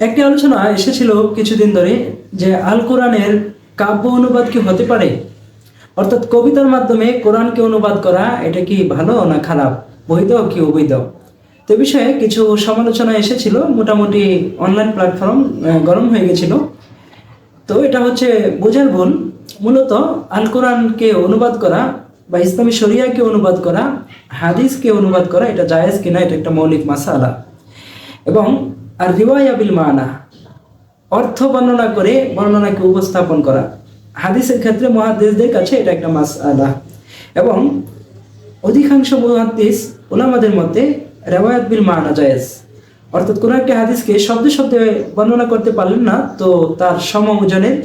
একটি আলোচনা এসেছিল কিছুদিন ধরে যে আল কোরআনের কাব্য অনুবাদ কি হতে পারে? অর্থাৎ কবিতার মাধ্যমে কোরআনকে অনুবাদ করা, এটা কি ভালো না খারাপ? বৈধ কি অবৈধ? তো বিষয়ে কিছু সমালোচনা এসেছিল, মোটামুটি অনলাইন প্ল্যাটফর্ম গরম হয়ে গেছিল। তো এটা হচ্ছে বোঝার ভুল মূলত আল কোরআনকে অনুবাদ করা বা ইসলামী শরিয়াকে অনুবাদ করা, হাদিসকে অনুবাদ করা, এটা জায়েজ কিনা, এটা একটা মৌলিক মাসালা। এবং আর রিওয়ায়া বিল মানা, অর্থ বর্ণনা করে বর্ণনাকে উপস্থাপন করা। হাদিসের ক্ষেত্রে মহাদেশদের কাছে এটা একটা মাসালা এবং অধিকাংশ মুহাদ্দিস ওলামাদের মতে রেওয়ায়াত বিল মানা জায়েজ। অর্থাৎ কোনো একটি হাদিসকে শব্দে শব্দে বর্ণনা করতে পারলেন না, তো তার সম ওজনের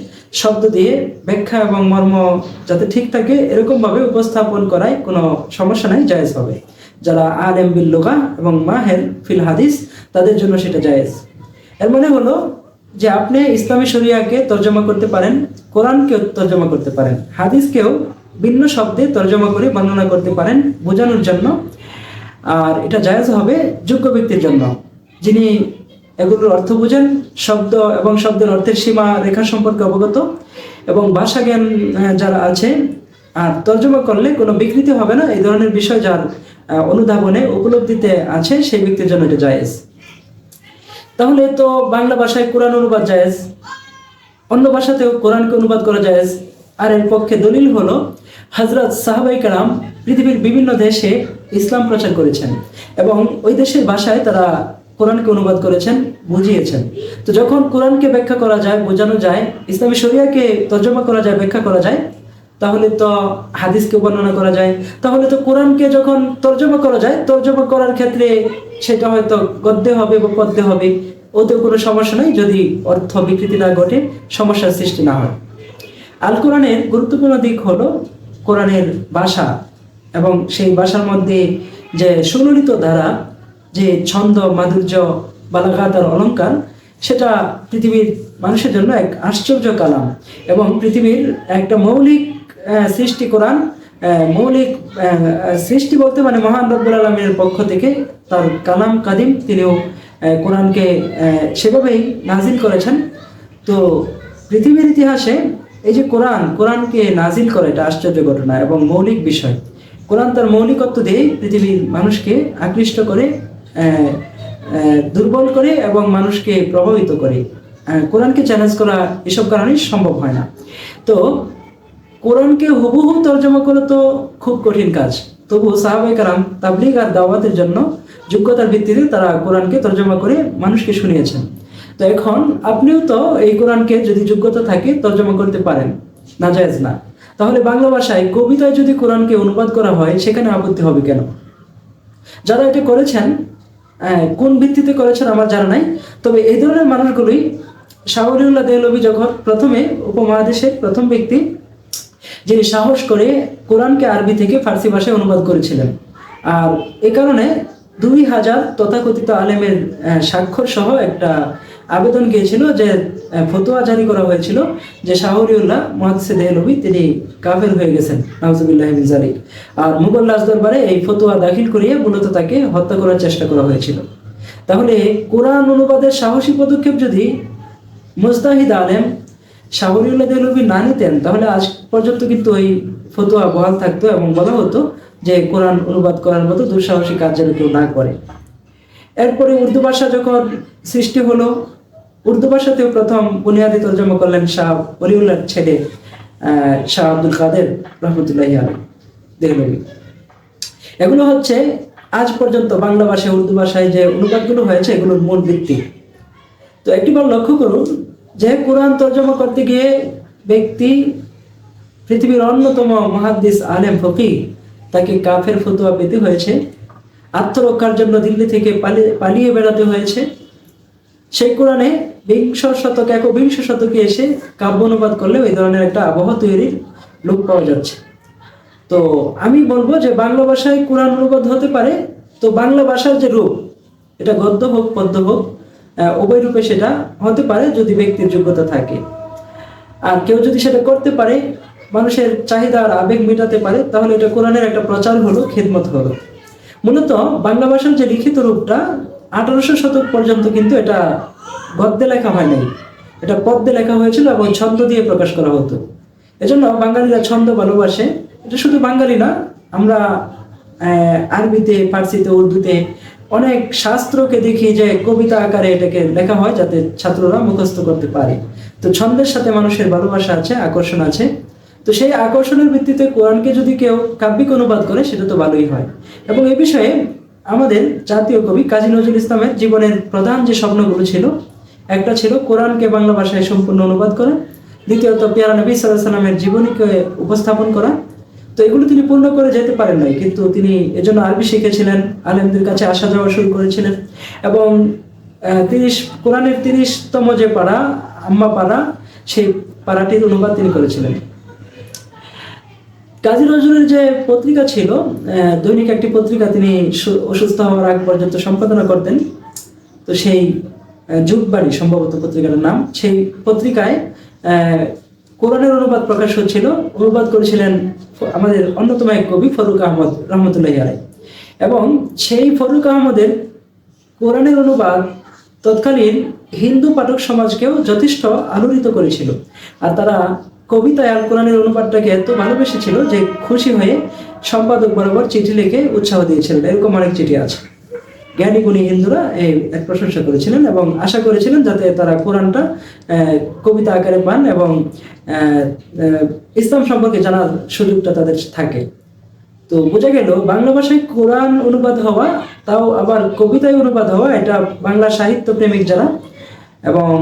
শব্দ দিয়ে ব্যাখ্যা এবং মর্ম যাতে ঠিক থাকে, এরকমভাবে উপস্থাপন করায় কোনো সমস্যা নাই, জায়েজ হবে। যারা আলেম বিল লোগা এবং মাহের ফিল হাদিস, তাদের জন্য সেটা জায়েজ। এর মানে হলো যে আপনি ইসলামী শরিয়াকে তর্জমা করতে পারেন, কোরআনকেও তর্জমা করতে পারেন, হাদিসকেও ভিন্ন শব্দে তর্জমা করে বর্ণনা করতে পারেন বোঝানোর জন্য। আর এটা জায়েজ হবে যোগ্য ব্যক্তির জন্য। যিনি এগুলোর অর্থ বুঝেন, শব্দ এবং শব্দের অর্থের সীমা রেখা সম্পর্কে অবগত এবং ভাষা জ্ঞান যারা আছে, আর তর্জমা করলে কোনো বিকৃতি হবে না, এই ধরনের বিষয় যার অনুধাবনে উপলব্ধিতে আছে সেই ব্যক্তির জন্য এটা জায়েজ। তাহলে তো বাংলা ভাষায় কোরআন অনুবাদ জায়েজ, অন্য ভাষাতেও কোরআনকে অনুবাদ করা জায়েজ, আর এর পক্ষে দলিল হলো হজরত সাহাবাই কালাম পৃথিবীর বিভিন্ন দেশে ইসলাম প্রচার করেছেন এবং ওই দেশের ভাষায় তারা কোরআনকে অনুবাদ করেছেন, বুঝিয়েছেন। তো যখন কোরআনকে ব্যাখ্যা করা যায়, বোঝানো যায়, ইসলামী শরিয়াকে তর্জমা করা যায়, ব্যাখ্যা করা যায় তাহলে তো হাদিসকে বর্ণনা করা যায়। তাহলে তো কোরআনকে যখন তর্জমা করা যায়, তর্জমা করার ক্ষেত্রে সেটা হয়তো গদ্যে হবে বা পদ্যে হবে। ওতে কোনো সমস্যা নেই, যদি অর্থ বিকৃতি না ঘটে, সমস্যার সৃষ্টি না হয়। আল কোরআনের গুরুত্বপূর্ণ দিক হলো কোরআনের ভাষা এবং সেই ভাষার মধ্যে যে সুললিত ধারা, যে ছন্দ, মাধুর্য, বালাঘাত আর অলঙ্কার সেটা পৃথিবীর মানুষের জন্য এক আশ্চর্য কালাম এবং পৃথিবীর একটা মৌলিক সৃষ্টি কোরআন মৌলিক সৃষ্টি বলতে মানে মহান রব্বুল আলমের পক্ষ থেকে তার কালাম কাদিম তিনিও কোরআনকে সেভাবেই নাজিল করেছেন। তো পৃথিবীর ইতিহাসে এই যে কোরআন, কোরআনকে নাজিল করে এটা আশ্চর্য ঘটনা এবং মৌলিক বিষয়। কোরআন তার মৌলিকত্ব দিয়ে পৃথিবীর মানুষকে আকৃষ্ট করে দুর্বল করে এবং মানুষকে প্রভাবিত করে। কোরআনকে চ্যালেঞ্জ করা এসব কারণেই সম্ভব হয় না। তো কোরআনকে হুবহু তর্জমা করা তো খুব কঠিন কাজ। তবু সাহাবাই কারাম তাবলিগ আর দাওয়াতের জন্য যোগ্যতার ভিত্তিতে তারা কোরআনকে তর্জমা করে মানুষকে শুনিয়েছেন। তো এখন আপনিও তো এই কোরআনকে যদি যোগ্যতা থাকে তর্জমা করতে পারেন। না জায়েজ না। তাহলে বাংলা ভাষায় কবিতায় যদি কোরআনকে অনুবাদ করা হয়, সেখানে আপত্তি হবে কেন? যারা এটা করেছেন কোন ভিত্তিতে করেছেন আমার জানা নাই। তবে এই ধরনের মানুষগুলোই শাহরিউল্লাহ দেহলবি যখন প্রথমে উপমহাদেশের প্রথম ব্যক্তি, যিনি সাহস করে কোরআনকে আরবি থেকে ফার্সি ভাষায় অনুবাদ করেছিলেন। আর এ কারণে দুই হাজার তথাকথিত আলেমের স্বাক্ষর সহ একটা আবেদন গিয়েছিল যে ফতোয়া জারি করা হয়েছিল যে শাহরিউল্লাহ মহাদিসে দেহলবি তিনি কাফের হয়ে গেছেন। নাউজুবিল্লাহ জালিক আর মুঘল রাজ দরবারে এই ফতোয়া দাখিল করিয়ে মূলত তাকে হত্যা করার চেষ্টা করা হয়েছিল। তাহলে কোরআন অনুবাদের সাহসী পদক্ষেপ যদি মুস্তাহিদ আলেম শাহরিউল্লাহ দেহলবি না নিতেন তাহলে আজ পর্যন্ত কিন্তু ওই ফতোয়া বহাল থাকতো এবং বলা হতো যে কোরআন অনুবাদ করার মতো দুঃসাহসী কাজ যেন কেউ না করে। এরপরে উর্দু ভাষা যখন সৃষ্টি হলো, উর্দু ভাষাতেও প্রথম বুনিয়াদি তর্জমা করলেন শাহ অলিউল্লাহর ছেলে শাহ আব্দুল কাদের রহমতুল্লাহ দেহলবি এগুলো হচ্ছে আজ পর্যন্ত বাংলা ভাষায়, উর্দু ভাষায় যে অনুবাদগুলো হয়েছে, এগুলোর মূল ভিত্তি। তো একটি একটিবার লক্ষ্য করুন যে কোরআন তর্জমা করতে গিয়ে ব্যক্তি পৃথিবীর অন্যতম মহাদ্দিস আলেম ফকি তাকে কাফের ফতুয়া পেতে হয়েছে, আত্মরক্ষার জন্য দিল্লি থেকে পালিয়ে পালিয়ে বেড়াতে হয়েছে। সেই কোরআনে বিংশ শতক, একবিংশ শতকে এসে কাব্য অনুবাদ করলে ওই ধরনের একটা আবহাওয়া তৈরির লোক পাওয়া যাচ্ছে। তো আমি বলব যে বাংলা ভাষায় কোরআন অনুবাদ হতে পারে, তো বাংলা ভাষার যে রূপ, এটা গদ্য হোক, পদ্য হোক উভয় রূপে সেটা হতে পারে যদি ব্যক্তির যোগ্যতা থাকে। আর কেউ যদি সেটা করতে পারে, মানুষের চাহিদা আর আবেগ মেটাতে পারে, তাহলে এটা কোরআনের একটা প্রচার হলো, খেদমত হলো। মূলত বাংলা ভাষার যে লিখিত রূপটা, আঠারোশো শতক পর্যন্ত কিন্তু এটা গদ্যে লেখা হয় নাই। এটা পদ্মে লেখা হয়েছিল এবং ছন্দ দিয়ে প্রকাশ করা হতো। এজন্য বাঙালিরা ছন্দ ভালোবাসে। এটা শুধু বাঙালি না, আমরা আরবিতে, ফার্সিতে, উর্দুতে অনেক শাস্ত্রকে দেখি যে কবিতা আকারে এটাকে লেখা হয় যাতে ছাত্ররা মুখস্থ করতে পারে। তো ছন্দের সাথে মানুষের ভালোবাসা আছে, আকর্ষণ আছে। তো সেই আকর্ষণের ভিত্তিতে কোরআনকে যদি কেউ কাব্যিক অনুবাদ করে, সেটা তো ভালোই হয়। এবং এ বিষয়ে আমাদের জাতীয় কবি কাজী নজরুল ইসলামের জীবনের প্রধান যে স্বপ্নগুলো ছিল, একটা ছিল কোরআনকে বাংলা ভাষায় সম্পূর্ণ অনুবাদ করা, দ্বিতীয়ত পেয়ারা নবী সাল্লাহ সাল্লামের জীবনীকে উপস্থাপন করা তো এগুলো তিনি পূর্ণ করে যেতে পারেন নাই, কিন্তু তিনি এজন্য আরবি শিখেছিলেন, আলেমদের কাছে আসা যাওয়া শুরু করেছিলেন। এবং তিরিশ, কোরআনের তিরিশতম যে পাড়া আম্মা পাড়া সেই পাড়াটির অনুবাদ তিনি করেছিলেন। কাজী নজরুলের যে পত্রিকা ছিল দৈনিক একটি পত্রিকা তিনি অসুস্থ হওয়ার আগ পর্যন্ত সম্পাদনা করতেন, তো সেই যুগবাড়ি সম্ভবত পত্রিকার নাম, সেই পত্রিকায় কোরআনের অনুবাদ প্রকাশ হচ্ছিল, অনুবাদ করেছিলেন আমাদের অন্যতম এক কবি, ফরুক আহমদ রহমতুল্লাহ আলাই এবং সেই ফরুক আহমদের কোরআনের অনুবাদ তৎকালীন হিন্দু পাঠক সমাজকেও যথেষ্ট আলোড়িত করেছিল। আর তারা কবিতায় আল কোরআনের অনুবাদটাকে এত ভালোবেসেছিল যে খুশি হয়ে সম্পাদক বরাবর চিঠি লিখে উৎসাহ দিয়েছিলেন। এরকম অনেক চিঠি আছে। জ্ঞানী গুণী হিন্দুরা এই প্রশংসা করেছিলেন এবং আশা করেছিলেন যাতে তারা কোরআনটা কবিতা আকারে পান এবং ইসলাম সম্পর্কে জানার সুযোগটা তাদের থাকে। তো বোঝা গেল, বাংলা ভাষায় কোরআন অনুবাদ হওয়া, তাও আবার কবিতায় অনুবাদ হওয়া, এটা বাংলা সাহিত্য প্রেমিক যারা এবং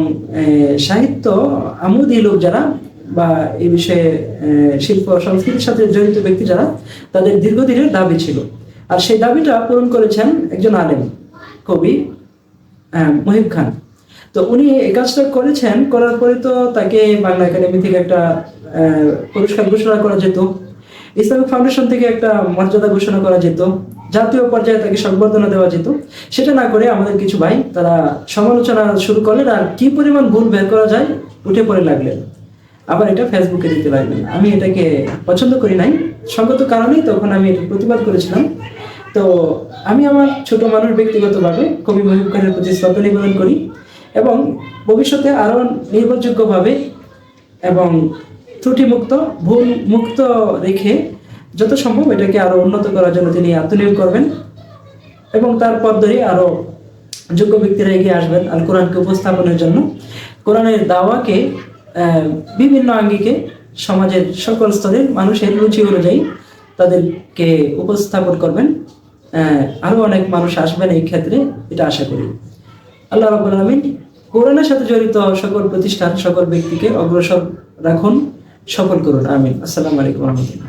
সাহিত্য আমোদী লোক যারা বা এই বিষয়ে শিল্প সংস্কৃতির সাথে জড়িত ব্যক্তি যারা, তাদের দীর্ঘদিনের দাবি ছিল। আর সেই দাবিটা পূরণ করেছেন একজন আলেম, কবি মহিব খান। তো উনি এই কাজটা করেছেন, করার পরে তো তাকে বাংলা একাডেমি থেকে একটা পুরস্কার ঘোষণা করা যেত। ইসলামিক ফাউন্ডেশন থেকে একটা মর্যাদা ঘোষণা করা যেত। জাতীয় পর্যায়ে তাকে সংবর্ধনা দেওয়া যেত। সেটা না করে আমাদের কিছু ভাই তারা সমালোচনা শুরু করলেন আর কি পরিমাণ ভুল বের করা যায় উঠে পড়ে লাগলেন। আবার এটা ফেসবুকে দিতে লাগলেন আমি এটাকে পছন্দ করি নাই। সঙ্গত কারণেই তখন আমি এটা প্রতিবাদ করেছিলাম। তো আমি আমার ছোট মানুষ ব্যক্তিগতভাবে কবি মহিব খানের প্রতি শ্রদ্ধা নিবেদন করি এবং ভবিষ্যতে আরও নির্ভরযোগ্যভাবে এবং ত্রুটিমুক্ত ভুল মুক্ত রেখে যত সম্ভব এটাকে আরও উন্নত করার জন্য তিনি আত্মনিয়োগ করবেন এবং তার পথ ধরে আরও যোগ্য ব্যক্তিরা এগিয়ে আসবেন আর কোরআনকে উপস্থাপনের জন্য। কোরআনের দাওয়াকে বিভিন্ন আঙ্গিকে সমাজের সকল স্তরের মানুষের রুচি অনুযায়ী তাদেরকে উপস্থাপন করবেন। আহ, আরও অনেক মানুষ আসবেন এই ক্ষেত্রে এটা আশা করি। আল্লাহ রব আলমিন কোরআনের সাথে জড়িত সকল প্রতিষ্ঠান সকল ব্যক্তিকে অগ্রসর রাখুন। সফল করুন। আমিন। আসসালামু আলাইকুম রহমতুল্লাহ।